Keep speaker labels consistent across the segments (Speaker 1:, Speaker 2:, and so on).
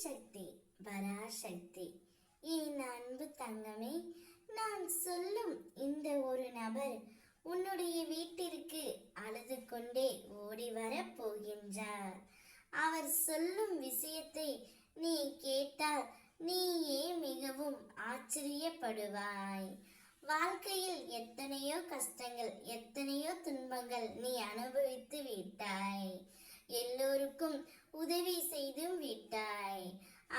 Speaker 1: சக்தி பராசக்தி. என் அன்பு தங்கமே நான் சொல்லும் இந்த ஒரு நபர் உன்னுடைய வீட்டிற்கு அழுது கொண்டே ஓடி வரப் போகின்றார். அவர் சொல்லும் விஷயத்தை நீ கேட்டால் நீயே மிகவும் ஆச்சரியப்படுவாய். வாழ்க்கையில் எத்தனையோ கஷ்டங்கள் எத்தனையோ துன்பங்கள் நீ அனுபவித்து விட்டாய். எல்லோருக்கும் உதவி செய்து விட்டாய்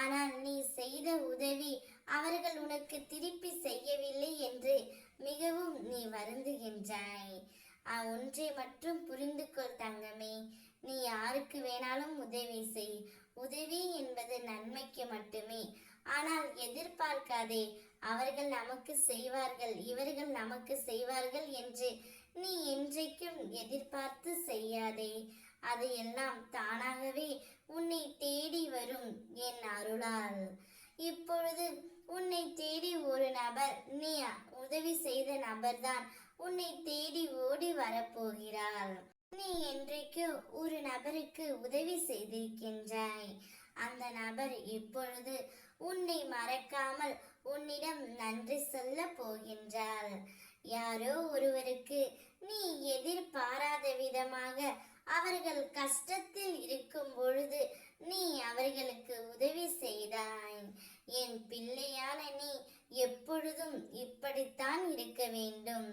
Speaker 1: ஆனால் நீ செய்த உதவி அவர்கள் உனக்கு திருப்பி செய்யவில்லை என்று மிகவும் நீ வருந்துகின்றாய் ஆ, ஒன்றை மட்டும் புரிந்து கொள் தங்கமே. நீ யாருக்கு வேணாலும் உதவி செய். உதவி என்பது நன்மைக்கு மட்டுமே. ஆனால் எதிர்பார்க்காதே. அவர்கள் நமக்கு செய்வார்கள். இவர்கள் நமக்கு செய்வார்கள் என்று நீ என்றைக்கும் எதிர்பார்த்து செய்யாதே. அது எல்லாம் தானாகவே உன்னை தேடி வரும் என் அருளால். இப்பொழுது உன்னை தேடி ஒரு நபர் நீ உதவி செய்த நபர்தான். உன்னை தேடி ஓடி வரப்போகிறாள். நீ என்றைக்கு ஒரு நபருக்கு உதவி செய்திருக்கின்றாய். அந்த நபர் இப்பொழுது உன்னை மறக்காமல் உன்னிடம் நன்றி சொல்ல போகின்றாள் யாரோ ஒருவருக்கு நீ எதிர்பாராத விதமாக அவர்கள் கஷ்டத்தில் இருக்கும் பொழுது நீ அவர்களுக்கு உதவி செய்தாய் என் பிள்ளையான நீ எப்பொழுதும் இப்படித்தான் இருக்க வேண்டும்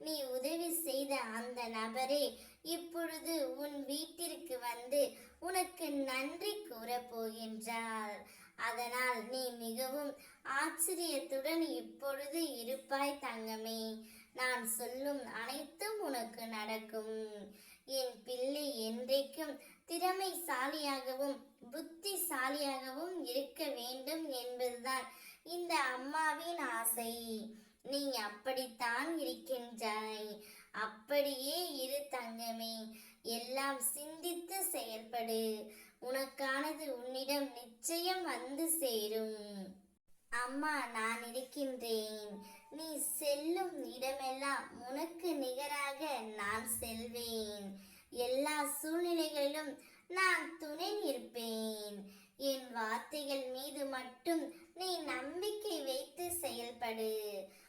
Speaker 1: நீ உதவி செய்த அந்த நபரே இப்பொழுது உன் வீட்டிற்கு வந்து உனக்கு நன்றி கூறப் போகின்றார். அதனால் நீ மிகவும் ஆச்சரியத்துடன் இப்பொழுது இருப்பாய் தங்கமே. நான் சொல்லும் அனைத்தும் உனக்கு நடக்கும். என் பிள்ளை என்றைக்கும் திறமைசாலியாகவும் புத்திசாலியாகவும் இருக்க வேண்டும் என்பதுதான் இந்த அம்மாவின் ஆசை. நீ அப்படித்தான் இருக்கின்றாய். அப்படியே இரு தங்கமே எல்லாம் சிந்தித்து செயல்படு. உனக்கானது உன்னிடம் நிச்சயம் வந்து சேரும். அம்மா நான் இருக்கின்றேன். நீ செல்லும் இடமெல்லாம் உனக்கு நிகராக நான் செல்வேன். எல்லா சூழ்நிலைகளிலும் நான் துணை நிற்பேன். என் வார்த்தைகள் மீது மட்டும் நீ நம்பிக்கை வைத்து செயல்படு.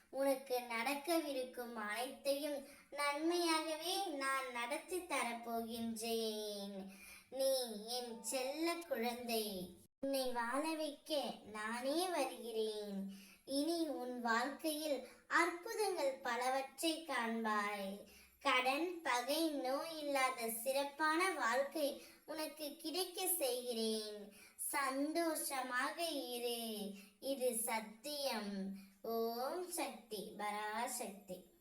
Speaker 1: உனக்கு நடக்கவிருக்கும் அனைத்தையும் நன்மையாகவே நான் நடத்தி தரப்போகின்றேன் நீ என் செல்ல குழந்தை. உன்னை வாழ வைக்க நானே வருகிறேன். இனி உன் வாழ்க்கையில் அற்புதங்கள் பலவற்றை காண்பாய். கடன் பகை நோய் இல்லாத சிறப்பான வாழ்க்கை உனக்கு கிடைக்க செய்கிறேன். சந்தோஷமாக இரு. இது சத்தியம். ஓம் சக்தி பராசக்தி